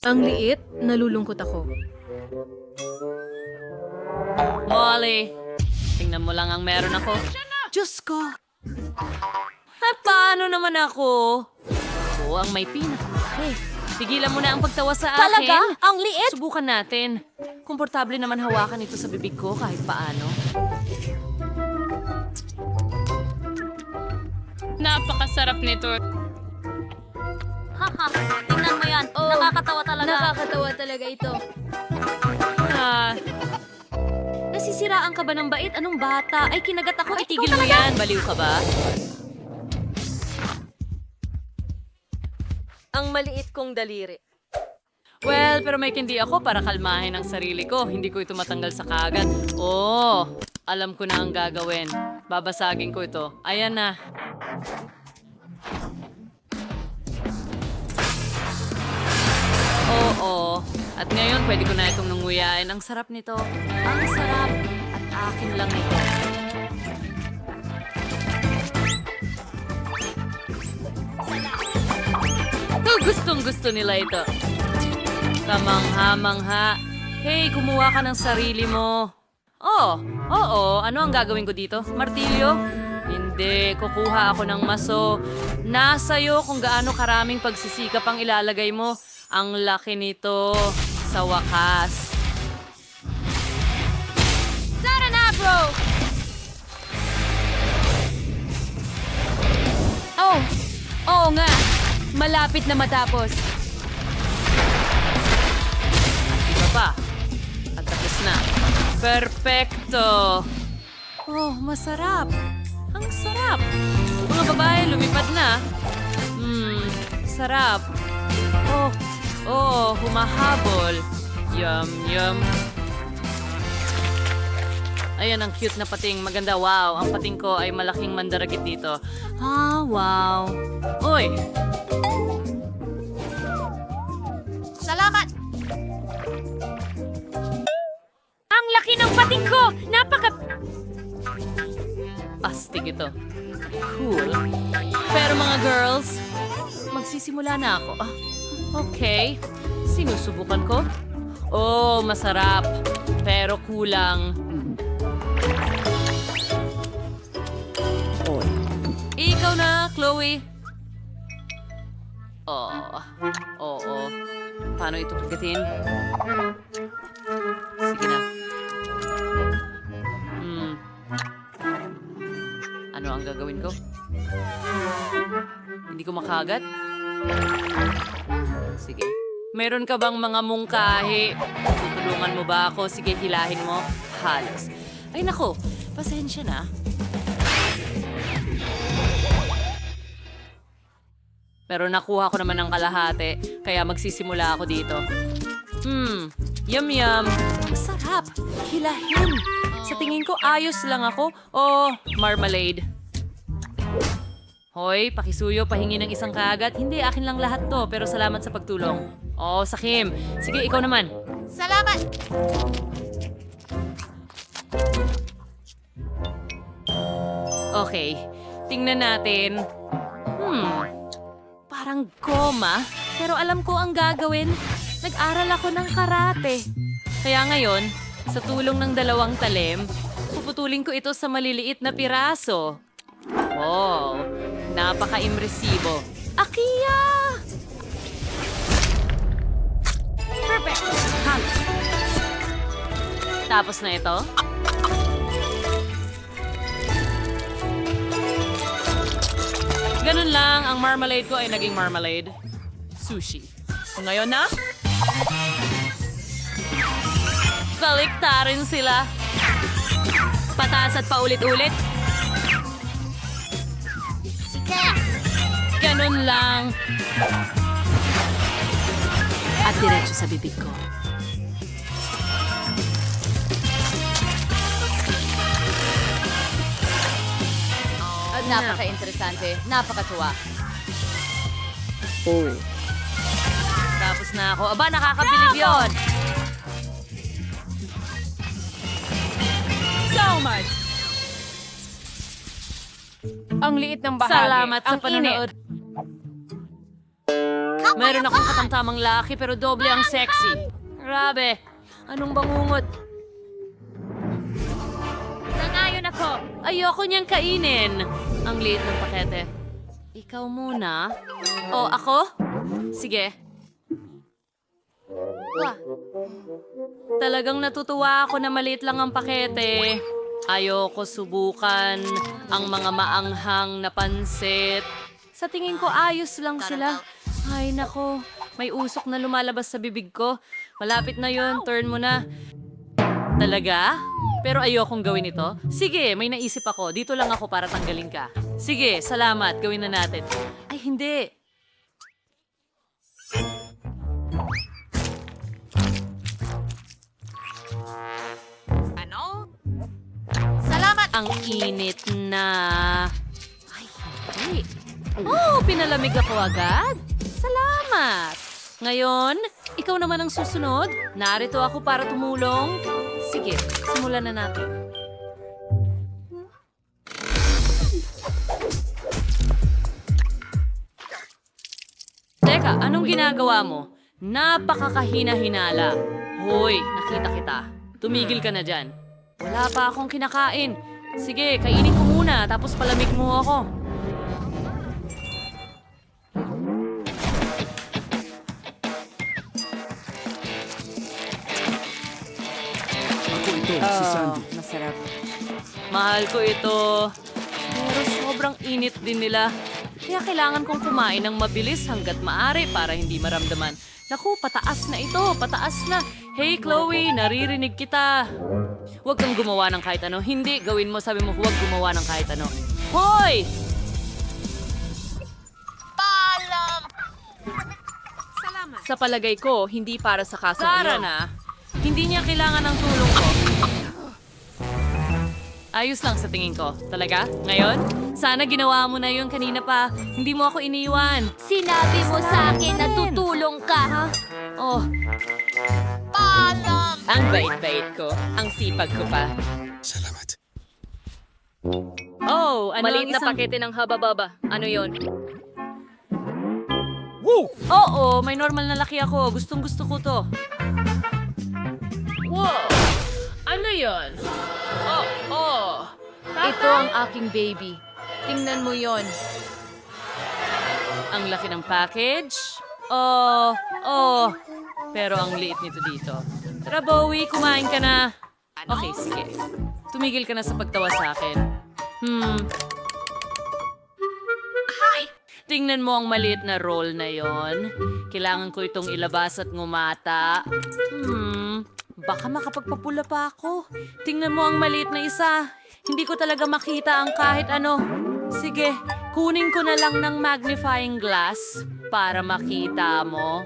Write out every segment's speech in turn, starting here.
Ang liit, nalulungkot ako. Molly, tingnan mo lang ang meron ako. Diyos ko! Ay, paano naman ako? Ako ang may pinaka. Hey, pigilan mo na ang pagtawa sa akin. Talaga? Ang liit? Subukan natin. Komportable naman hawakan ito sa bibig ko kahit paano. Napakasarap nito. Haha, tingnan mo yan. Nakakatawa talaga. Nakakatawa talaga ito. Ah, nasisiraan ka ba ng bait? Anong bata? Ay, kinagat ako. Itigil mo yan. Baliw ka ba? Ang maliit kong daliri. Well, pero may kindi ako para kalmahin ang sarili ko. Hindi ko ito matanggal sa kagat. Oh, alam ko na ang gagawin. Babasagin ko ito. Ayan na. Oo. At ngayon, pwede ko na itong nanguyain. Ang sarap nito. Ang sarap. At akin lang ito. Oh, gustong gusto nila ito. Kamangha-mangha. Hey, kumuha ka ng sarili mo. Oh, oo. Ano ang gagawin ko dito? Martilyo? Hindi. Kukuha ako ng maso. Nasa'yo kung gaano karaming pagsisikap ang ilalagay mo. Ang laki nito. Sa wakas. Tara na, bro! Oh! Oo nga! Malapit na matapos. Iba pa. At tapos na. Perfecto! Oh, masarap. Ang sarap. Mga babae, lumipad na. Hmm, sarap. Oh, oh, humahabol. Yum, yum. Ayan, ang cute na pating. Maganda, wow. Ang pating ko ay malaking mandaragit dito. Ah, wow. Uy, Salamat! Ang laki ng pating ko! Napaka... astig ito. Cool. Pero mga girls, magsisimula na ako. Ah, okay. Sinusubukan ko. Oh, masarap. Pero kulang. Ikaw na, Chloe. Oh, oo. Paano ito pagkatin? Sige na. Hmm. Ano ang gagawin ko? Hindi ko makagat? Sige. Meron ka bang mga mungkahi? Tutulungan mo ba ako? Sige, hilahin mo. Halos. Ay nako, pasensya na. Pero nakuha ko naman ng kalahati, kaya magsisimula ako dito. Hmm, yum yum. Masarap. Hilahin. Sa tingin ko, ayos lang ako. Oh, marmalade. Hoy, pakisuyo, pahingi ng isang kagat. Hindi, akin lang lahat to, pero salamat sa pagtulong. Oh, Sakim. Sige, ikaw naman. Salamat! Okay, tingnan natin. Hmm, parang goma. Pero alam ko ang gagawin. Nag-aral ako ng karate. Kaya ngayon, sa tulong ng dalawang talim, puputulin ko ito sa maliliit na piraso. Wow, napaka-impresibo. Akiya! Perfect! Halos. Tapos na ito. Ganun lang, ang marmalade ko ay naging marmalade. Sushi. Ngayon na? Baliktarin sila. Pataas at paulit-ulit. Ganun lang. At diretso sa bibig ko. Napaka-interesante. Napakatuwa. Tapos na ako. Aba, nakakabilib yon. So much! Ang liit ng bahagi. Salamat sa Ang init. panonood. Meron akong katamtamang laki pero doble ang sexy. Grabe. Anong bangungot? Sangayon ako. Ayoko niyang kainin. Ang liit ng pakete. Ikaw muna. O, ako? Sige. Wah. Talagang natutuwa ako na maliit lang ang pakete. Ayoko subukan ang mga maanghang na pansit. Sa tingin ko ayos lang sila. Ay nako, may usok na lumalabas sa bibig ko. Malapit na yon, turn mo na. Talaga? Pero ayokong gawin ito? Sige, may naisip ako. Dito lang ako para tanggalin ka. Sige, salamat. Gawin na natin. Ay, hindi. Ang init na... Ay, hindi. Oh, pinalamig ako agad. Salamat. Ngayon, ikaw naman ang susunod. Narito ako para tumulong. Sige, simulan na natin. Teka, anong ginagawa mo? Napakakahina-hinala. Hoy, nakita kita. Tumigil ka na dyan. Wala pa akong kinakain. Sige, kainin ko muna, tapos palamig mo ako. Ako ito, si Sandy. masarap. Mahal ko ito. Pero sobrang init din nila. Kaya kailangan kong kumain ng mabilis hanggat maari para hindi maramdaman. Naku, pataas na ito, pataas na. Hey Chloe, naririnig kita. Huwag kang gumawa ng kahit ano. Hindi, gawin mo, sabi mo, huwag gumawa ng kahit ano. Hoy! Sa palagay ko, hindi para sa kasong Sara na, hindi niya kailangan ng tulong ko. Ayos lang sa tingin ko. Talaga? Ngayon? Sana ginawa mo na yun kanina pa. Hindi mo ako iniwan. Sinabi mo sa akin na tutulong ka, ha? Oh, Ang bait-bait ko. Ang sipag ko pa. Salamat. oh, ano Maliit ang na isang... pakete ng haba-baba. Ano yon? Oo, may normal na laki ako. Gustong gusto ko to. Wow! Ano yon? Oh, oh. Ito ang aking baby. Tingnan mo yon. Ang laki ng package. Oh, oh. Pero ang liit nito dito. Tara, Bowie, kumain ka na. Okay, sige. Tumigil ka na sa pagtawa sa akin. Hmm. Tingnan mo ang maliit na roll na yon. Kailangan ko itong ilabas at ngumata. Hmm, baka makapagpapula pa ako. Tingnan mo ang maliit na isa. Hindi ko talaga makita ang kahit ano. Sige, kunin ko na lang ng magnifying glass para makita mo.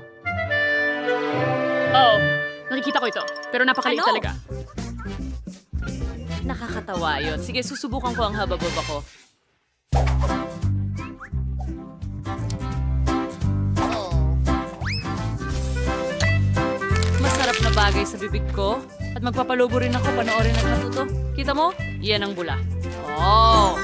Oh, nakikita ko ito. Pero napakaliit Ano? talaga. Nakakatawa yon. Sige, susubukan ko ang habababa ko. Masarap na bagay sa bibig ko. At magpapalubo rin ako panoorin at natuto. Kita mo? Yan ang bula. Oh!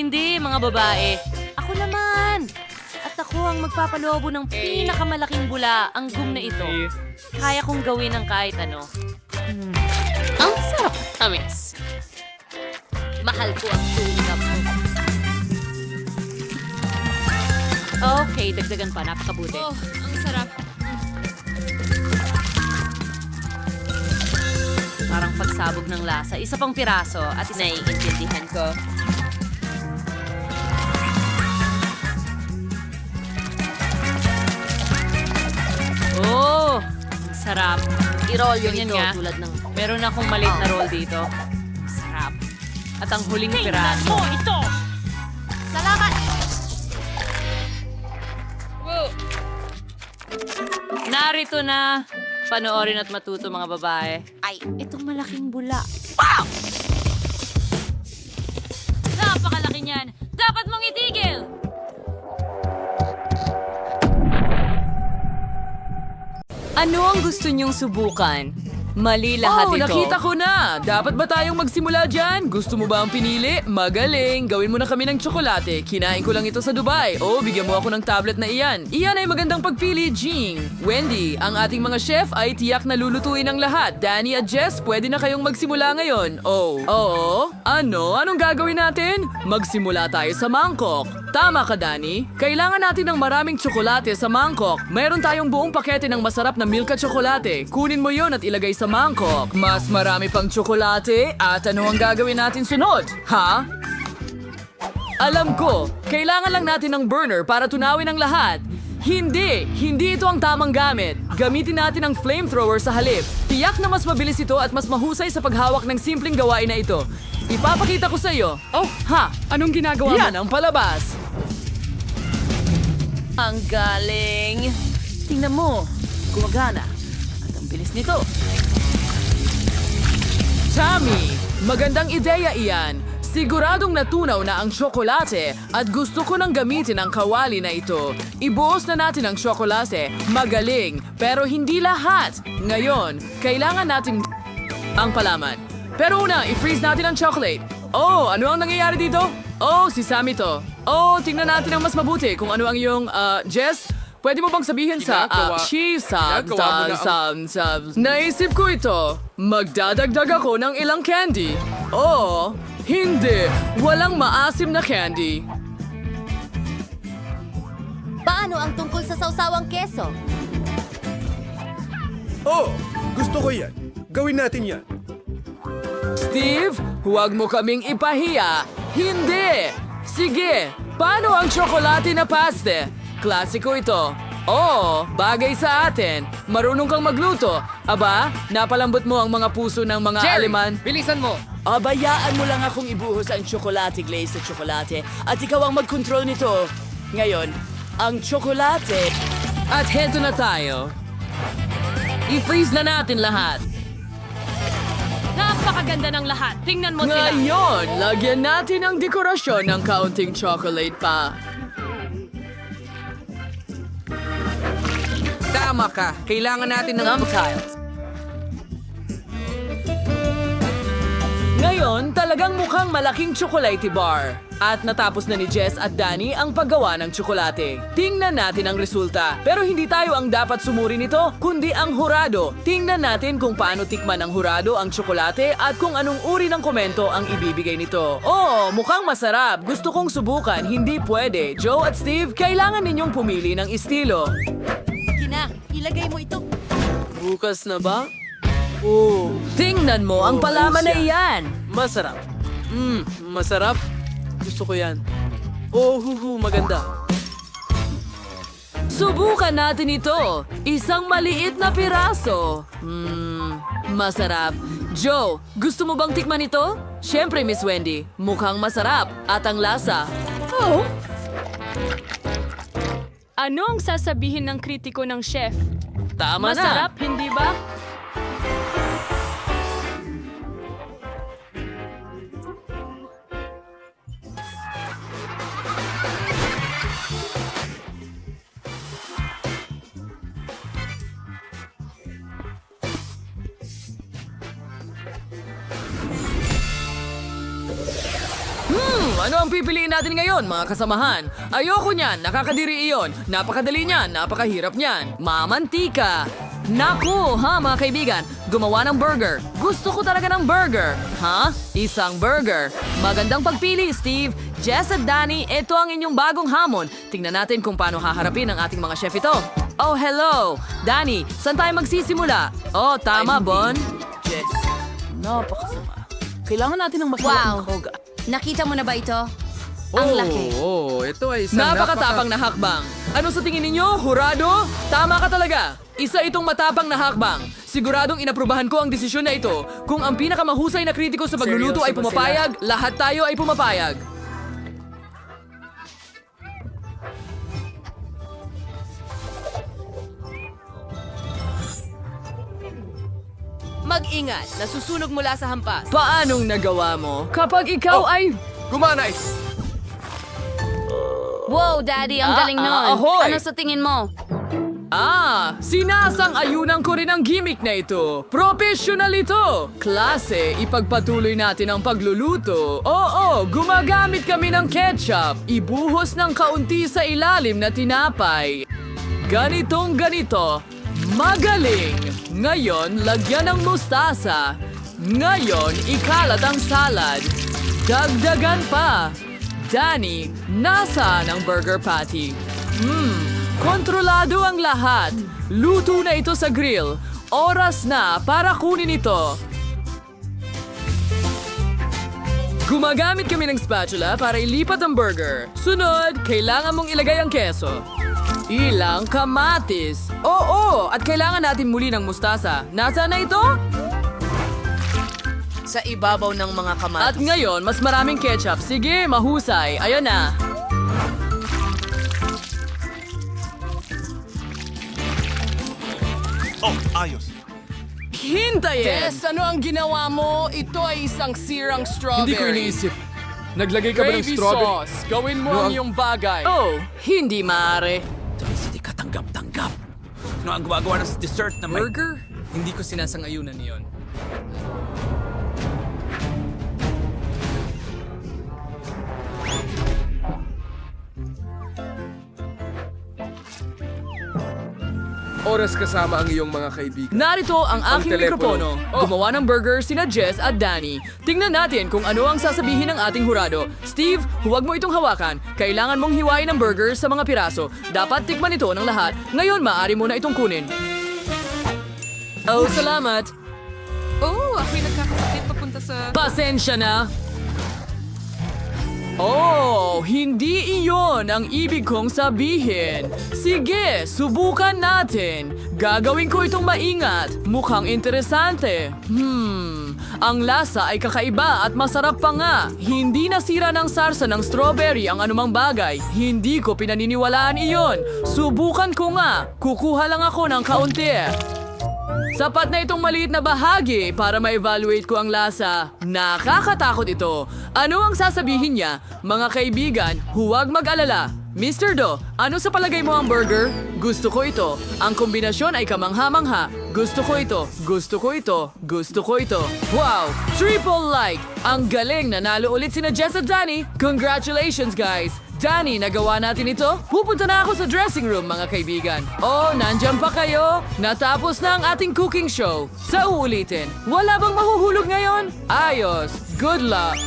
Hindi, mga babae. Ako naman. At ako ang magpapalobo ng pinakamalaking bula, ang gum na ito. Kaya kong gawin ng kahit ano. Hmm. Ang sarap, tamis. Mahal ko ang tulap mo. Okay, dagdagan pa. Napakabuti. Oh, ang sarap. Parang pagsabog ng lasa. Isa pang piraso at isa Naiintindihan ko. Sarap. I-roll yun ito nga. tulad ng... Meron akong maliit na roll dito. Sarap. At ang huling piraso. ito! Salamat! Narito na. Panoorin at matuto mga babae. Ay. Itong malaking bula. Napakalaki niyan! Dapat mong itigil! Ano ang gusto niyong subukan? Mali lahat oh, ito. nakita ko na! Dapat ba tayong magsimula dyan? Gusto mo ba ang pinili? Magaling! Gawin mo na kami ng tsokolate. Kinain ko lang ito sa Dubai. Oh, bigyan mo ako ng tablet na iyan. Iyan ay magandang pagpili, Jing. Wendy, ang ating mga chef ay tiyak na lulutuin ang lahat. Danny at Jess, pwede na kayong magsimula ngayon. Oh, oo? Ano? Anong gagawin natin? Magsimula tayo sa mangkok. Tama ka, Danny. Kailangan natin ng maraming tsokolate sa mangkok. Mayroon tayong buong pakete ng masarap na milka tsokolate. Kunin mo yon at ilagay sa mangkok. Mas marami pang tsokolate at ano ang gagawin natin sunod? Ha? Alam ko, kailangan lang natin ng burner para tunawin ang lahat. Hindi! Hindi ito ang tamang gamit. Gamitin natin ang flamethrower sa halip. Tiyak na mas mabilis ito at mas mahusay sa paghawak ng simpleng gawain na ito. Ipapakita ko sa iyo. Oh, ha? Anong ginagawa Yan ang palabas. Ang galing. Tingnan mo. Gumagana. At ang bilis nito. Tammy, magandang ideya iyan. Siguradong natunaw na ang tsokolate at gusto ko nang gamitin ang kawali na ito. Ibuhos na natin ang tsokolate. Magaling, pero hindi lahat. Ngayon, kailangan natin ang palaman. Pero una, i-freeze natin ang chocolate. Oh, ano ang nangyayari dito? Oh, si Sammy to. Oh, tingnan natin ang mas mabuti kung ano ang iyong, ah, Jess? Pwede mo bang sabihin sa, ah, Ginagawa- cheese, sab, Ginagawa mo na sab, sab, sab. Naisip ko ito. Magdadagdag ako ng ilang candy. Oo, hindi. Walang maasim na candy. Paano ang tungkol sa sausawang keso? Oh, gusto ko yan. Gawin natin yan. Steve, huwag mo kaming ipahiya. Hindi! Sige, paano ang tsokolate na paste? Klasiko ito. Oo, bagay sa atin. Marunong kang magluto. Aba, napalambot mo ang mga puso ng mga aleman. bilisan mo! Abayaan mo lang akong ibuhos ang tsokolate glaze sa tsokolate at ikaw ang mag-control nito. Ngayon, ang tsokolate. At heto na tayo. I-freeze na natin lahat. Napakaganda ng lahat. Tingnan mo sila. Ngayon, lagyan natin ang dekorasyon ng counting chocolate pa. Tama ka. Kailangan natin ng... Thumb tiles. Ngayon, talagang mukhang malaking chocolate bar. At natapos na ni Jess at Danny ang paggawa ng tsokolate. Tingnan natin ang resulta. Pero hindi tayo ang dapat sumuri nito, kundi ang hurado. Tingnan natin kung paano tikman ng hurado ang tsokolate at kung anong uri ng komento ang ibibigay nito. Oo, mukhang masarap. Gusto kong subukan, hindi pwede. Joe at Steve, kailangan ninyong pumili ng estilo. Sige na, ilagay mo ito. Bukas na ba? Oh, Tingnan mo ang palaman na iyan. masarap. Mmm, masarap. Gusto ko yan. Oh, huhu, maganda. Subukan natin ito. Isang maliit na piraso. Hmm, masarap. Joe, gusto mo bang tikman ito? Siyempre, Miss Wendy. Mukhang masarap. At ang lasa. Ano ang sasabihin ng kritiko ng chef? Tama Masarap, hindi ba? Natin ngayon, mga kasamahan? Ayoko niyan, nakakadiri iyon. Napakadali niyan, napakahirap niyan. Mamantika. Naku, ha mga kaibigan, gumawa ng burger. Gusto ko talaga ng burger. Ha? Isang burger. Magandang pagpili, Steve. Jess at Danny, ito ang inyong bagong hamon. Tingnan natin kung paano haharapin ng ating mga chef ito. Oh, hello! Danny, saan tayo magsisimula? Oh, tama, Bon? Jess, napakasama. Kailangan natin ng mas Wow. koga. Nakita mo na ba ito? Ang laki. Oh, ito ay isang Napakatapang na hakbang. Ano sa tingin ninyo, hurado? Tama ka talaga. Isa itong matapang na hakbang. Siguradong inaprubahan ko ang desisyon na ito. Kung ang pinakamahusay na kritiko sa pagluluto Seryoso ay pumapayag, lahat tayo ay pumapayag. Mag-ingat, nasusunog mula sa hampas. Paanong nagawa mo? Kapag ikaw ay... Gumana ito. Wow, Daddy, ang Ah, galing ah, nun. ahoy! Ano sa tingin mo? Ah, sinasang-ayunan ko rin ang gimmick na ito. Professional ito. Klase, ipagpatuloy natin ang pagluluto. Oo, gumagamit kami ng ketchup. Ibuhos ng kaunti sa ilalim na tinapay. Ganitong ganito. Magaling. Ngayon, lagyan ng mustasa. Ngayon, ikalat ang salad. Dagdagan pa. Danny, nasaan ang burger patty? Hmm, kontrolado ang lahat. Luto na ito sa grill. Oras na para kunin ito. Gumagamit kami ng spatula para ilipat ang burger. Sunod, kailangan mong ilagay ang keso. Ilang kamatis. Oo, at kailangan natin muli ng mustasa. Nasaan na ito? Sa ibabaw ng mga At kamatis. ngayon, mas maraming ketchup. Sige, mahusay. Ayun na. Oh, ayos. Hintayin! ano ang ginawa mo? Ito ay isang sirang strawberry. Hindi ko iniisip. Naglagay ka ba ng strawberry? sauce. Gawin mo ang- iyong bagay. Oh, hindi maaari. Hindi ka tanggap-tanggap. Ano ang gumagawa ng dessert na may... Burger? Hindi ko sinasang-ayunan niyon. Oras kasama ang iyong mga kaibigan. Narito ang Ang aking telepono. mikropono. Oh. Gumawa ng burger sina Jess at Danny. Tingnan natin kung ano ang sasabihin ng ating hurado. Steve, huwag mo itong hawakan. Kailangan mong hiwain ang burger sa mga piraso. Dapat tikman ito ng lahat. Ngayon, maaari mo na itong kunin. Oh, salamat. Oh, ako'y nagkakasakit papunta sa... Pasensya na. Oh, hindi iyon ang ibig kong sabihin. Sige, subukan natin. Gagawin ko itong maingat. Mukhang interesante. Hmm, ang lasa ay kakaiba at masarap pa nga. Hindi nasira ng sarsa ng strawberry ang anumang bagay. Hindi ko pinaniniwalaan iyon. Subukan ko nga. Kukuha lang ako ng kaunti. Sapat na itong maliit na bahagi para ma-evaluate ko ang lasa. Nakakatakot ito. Ano ang sasabihin niya? Mga kaibigan, huwag mag-alala. Mr. Do, ano sa palagay mo ang burger? Gusto ko ito. Ang kombinasyon ay kamangha-mangha. Gusto ko ito. Gusto ko ito. Gusto ko ito. Wow! Triple like! Ang galing! Nanalo ulit sina Jess at Danny. Congratulations, guys! Danny, nagawa natin ito? Pupunta na ako sa dressing room, mga kaibigan. Oh, nandyan pa kayo? Natapos na ang ating cooking show. Sa uulitin, wala bang mahuhulog ngayon? Ayos. Good luck.